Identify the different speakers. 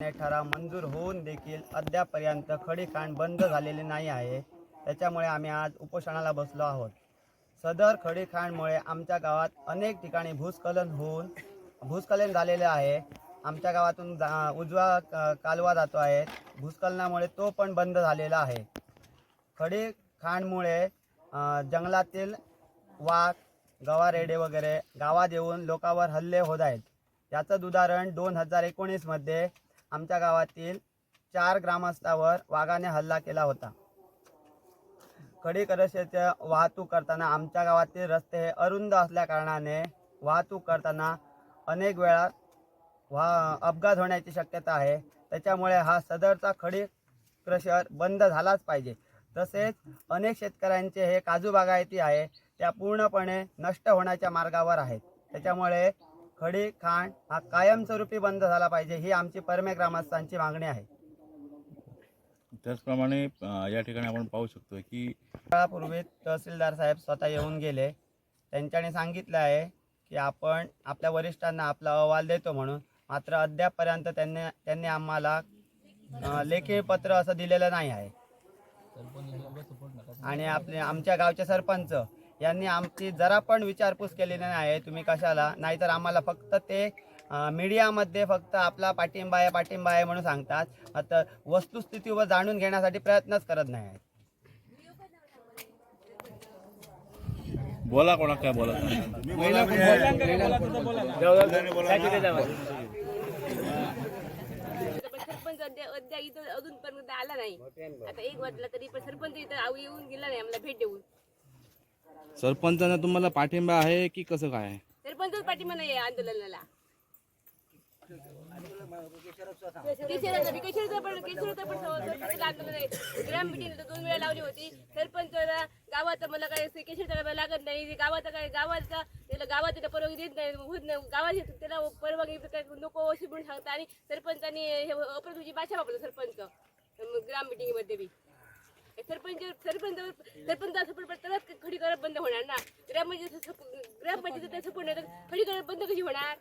Speaker 1: ठराव मंजूर होऊन देखील अद्यापर्यंत खडीखाण बंद झालेले नाही आहे. त्याच्यामुळे आम्ही आज उपोषणाला बसलो आहोत. सदर खडीखाणमुळे आमच्या गावात अनेक ठिकाणी भूस्खलन होऊन भूस्खलन झालेले आहे. आमच्या गावातून जा उजवा कालवा जातो आहे. भूस्खलनामुळे तो पण बंद झालेला आहे. खडी खाणमुळे जंगलातील वाघ गवारेडे वगैरे गावात येऊन लोकांवर हल्ले होत आहेत. याचं उदाहरण दोन हजार एकोणीसमध्ये आमच्या गावातील चार ग्रामस्थावर वाघाने हल्ला केला होता. खडी करशेच्या वाहतूक करताना आमच्या गावातील रस्ते हे अरुंद असल्याकारणाने वाहतूक करताना अनेक वेळा वा अपघात होण्याची शक्यता आहे. त्याच्यामुळे हा सदरचा खडी क्रशर बंद झालाच पाहिजे. तसेच अनेक शेतकऱ्यांचे हे काजू बागायती आहे त्या पूर्णपणे नष्ट होण्याच्या मार्गावर आहेत. त्याच्यामुळे खडी खाण हा कायमस्वरूपी बंद झाला पाहिजे ही आमची परमे ग्रामस्थांची मागणी आहे.
Speaker 2: त्याचप्रमाणे या ठिकाणी आपण पाहू शकतो की
Speaker 1: काळापूर्वी तहसीलदार साहेब स्वतः येऊन गेले. त्यांच्याने सांगितलं आहे की आपण आपल्या वरिष्ठांना आपला अहवाल देतो म्हणून मात्र अद्यापपर्यंत त्यांनी त्यांनी आम्हाला लेखी पत्र असं दिलेलं नाही आहे. आणि आपले आमच्या गावचे सरपंच यांनी आमची जरा पण विचारपूस केलेली नाही आहे तुम्ही कशाला? नाहीतर आम्हाला फक्त ते मीडियामध्ये फक्त आपला पाठिंबा आहे पाठिंबा आहे म्हणून सांगतात. आता वस्तुस्थितीवर जाणून घेण्यासाठी प्रयत्नच करत नाही आहेत.
Speaker 2: बोला कोणा काय बोला
Speaker 3: सरपंच अद्या इथं अजूनपर्यंत आला नाही. आता एक वाजला तरी पण सरपंच इथं आऊ येऊन गेला नाही आम्हाला भेट देऊन.
Speaker 4: सरपंचांना तुम्हाला पाठिंबा आहे की कसं काय?
Speaker 3: सरपंच पाठिंबा नाही आहे आंदोलनाला. केशराचं पण केशराचं पण आंदोलन आहे. ग्राम मिटिंग दोन वेळा लावली होती. सरपंच गावाचा मला काय केशरचा लागत नाही. गावाचा काय गावाचा त्याला गावात त्याला परवानगी देत नाही. होत नाही. गावात त्याला परवानगी काय नको अशी म्हणून सांगता. आणि सरपंचाने हे अप्रतुची भाषा वापरली सरपंच. ग्राम मिटिंगमध्ये बी सरपंच सरपंच सरपंच सपोर्ट तरच खडी करत बंद होणार ना? ग्रामपंचायत ग्रामपंचायत सपोर्ट नाही तर खडी बंद कशी होणार?